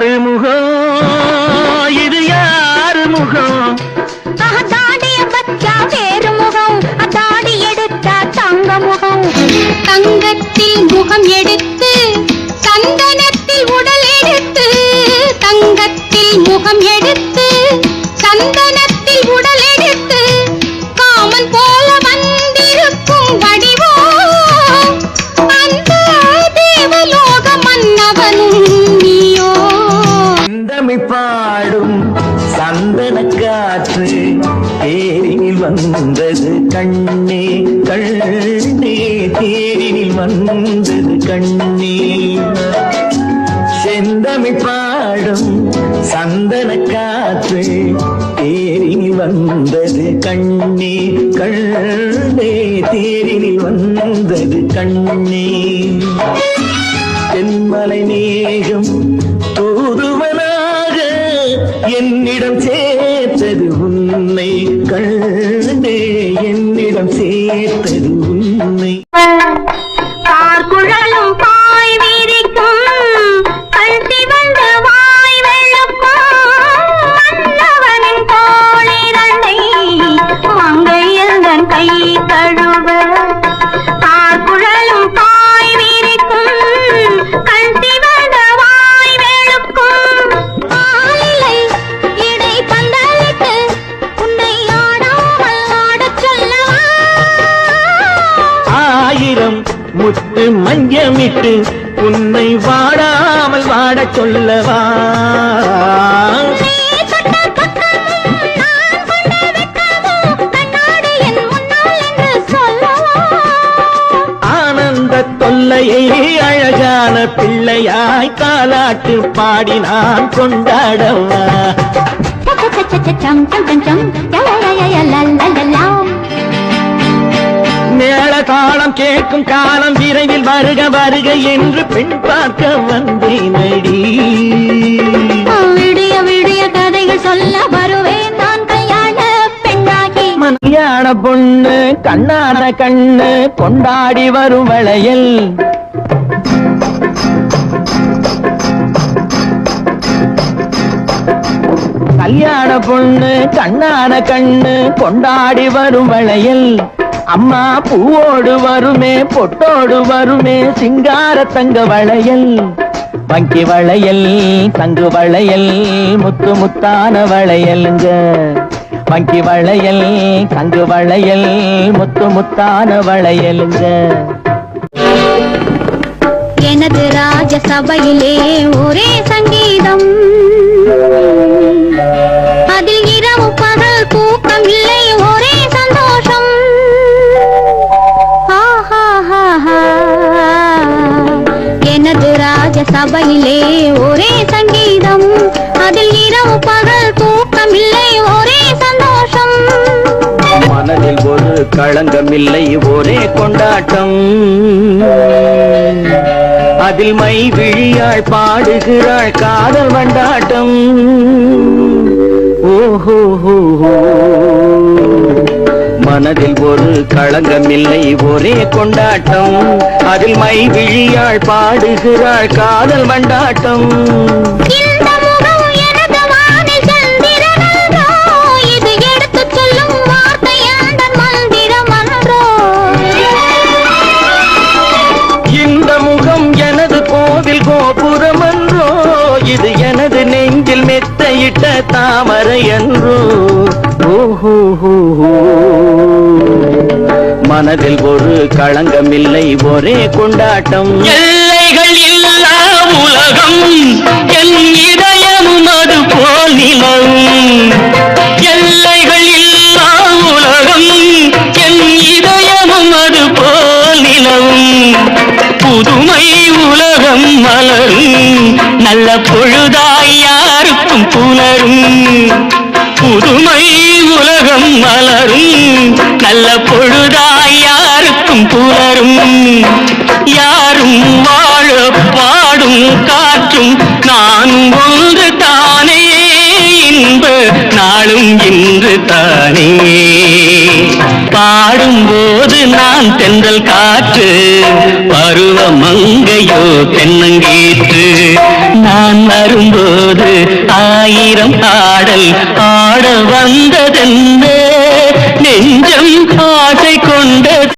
யாரு முகம் இது யாரு முகம் தாடிய பச்சா வேறு முகம் அத்தாடி எடுத்தா தங்க முகம் தங்கத்தில் முகம் எடுத்து கண்ணே கண்ணே தேரில் வந்தது கண்ணே. செந்தமி பாடும் சந்தன காற்று தேரில் வந்தது கண்ணே. கண்ணே தேரில் வந்தது கண்ணே. தென்மலை மேகம் தூதுவனாக என்னிடம் சே தெய்வம் சேர்த்தது பஞ்சமிட்டு உன்னை வாடாமல் வாடச் சொல்லவா? தொல்லையை அழகான பிள்ளையாய் காலாட்டு பாடி நான் கொண்டாடவா? கேட்கும் காலம் விரைவில் வருக வருக என்று பெண் பார்க்க வந்தேனடி. விடிய விடிய கதைகள் சொல்ல வருவேன் நான் கல்யாண பெண்ணாகி. பொண்ணு கண்ணான கண்ணு கொண்டாடி வரும் வளையல். கல்யாண பொண்ணு கண்ணான கண்ணு கொண்டாடி வரும் வளையல். அம்மா பூவோடு வருமே பொட்டோடு வருமே சிங்கார தங்க வளையல் வங்கி வளையல் தங்கு வளையல் முத்து முத்தான வளையலுங்க. வங்கி வளையல் தங்கு வளையல் முத்து முத்தான வளையலுங்க. எனது ராஜசபையிலே ஒரே சங்கீதம். ராஜ சபையிலே ஒரே சங்கீதம். அதில் இரவு பகல் தூக்கம் இல்லை ஒரே சந்தோஷம். மனதில் ஒரு களங்கம் இல்லை ஒரே கொண்டாட்டம். அதில் மை விழியாள் பாடுகிறாள் காதல் வண்டாட்டம். ஓஹோ ஹோ ஹோ மனதில் ஒரு களங்கமில்லை ஒரே கொண்டாட்டம். அதில் மை விழியாள் பாடுகிறாள் காதல் வண்டாட்டம். இந்த முகம் எனது கோவில் கோபுரம் என்றோ இது எனது நெஞ்சில் மெத்தையிட்ட தாமரை என்றோ ஓஹோ. மனதில் ஒரு களங்கமில்லை ஒரே கொண்டாட்டம். எல்லைகள் இல்லா உலகம் என் இதயமும் அது போல் நிலவும் எல்லைகள் இல்லா உலகம் என் இதயமும் அது போல் நிலவும் புதுமை உலகம் மலரும் நல்ல பொழுதாய் யாருக்கும் புலரும் புதுமை உலகம் மலரும் நல்ல பொழுதாய் யாருக்கும் புலரும் யாரும் வாழ பாடும் காற்றும் நானும் ஒன்று தானே. இன்ப நாளும் இன்று தானே. பாடும்போது நான் தென்றல் காற்று பருவ மங்கையோ தென்னங்கேற்று. நான் வரும்போது ஆயிரம் பாடல் பாட வந்த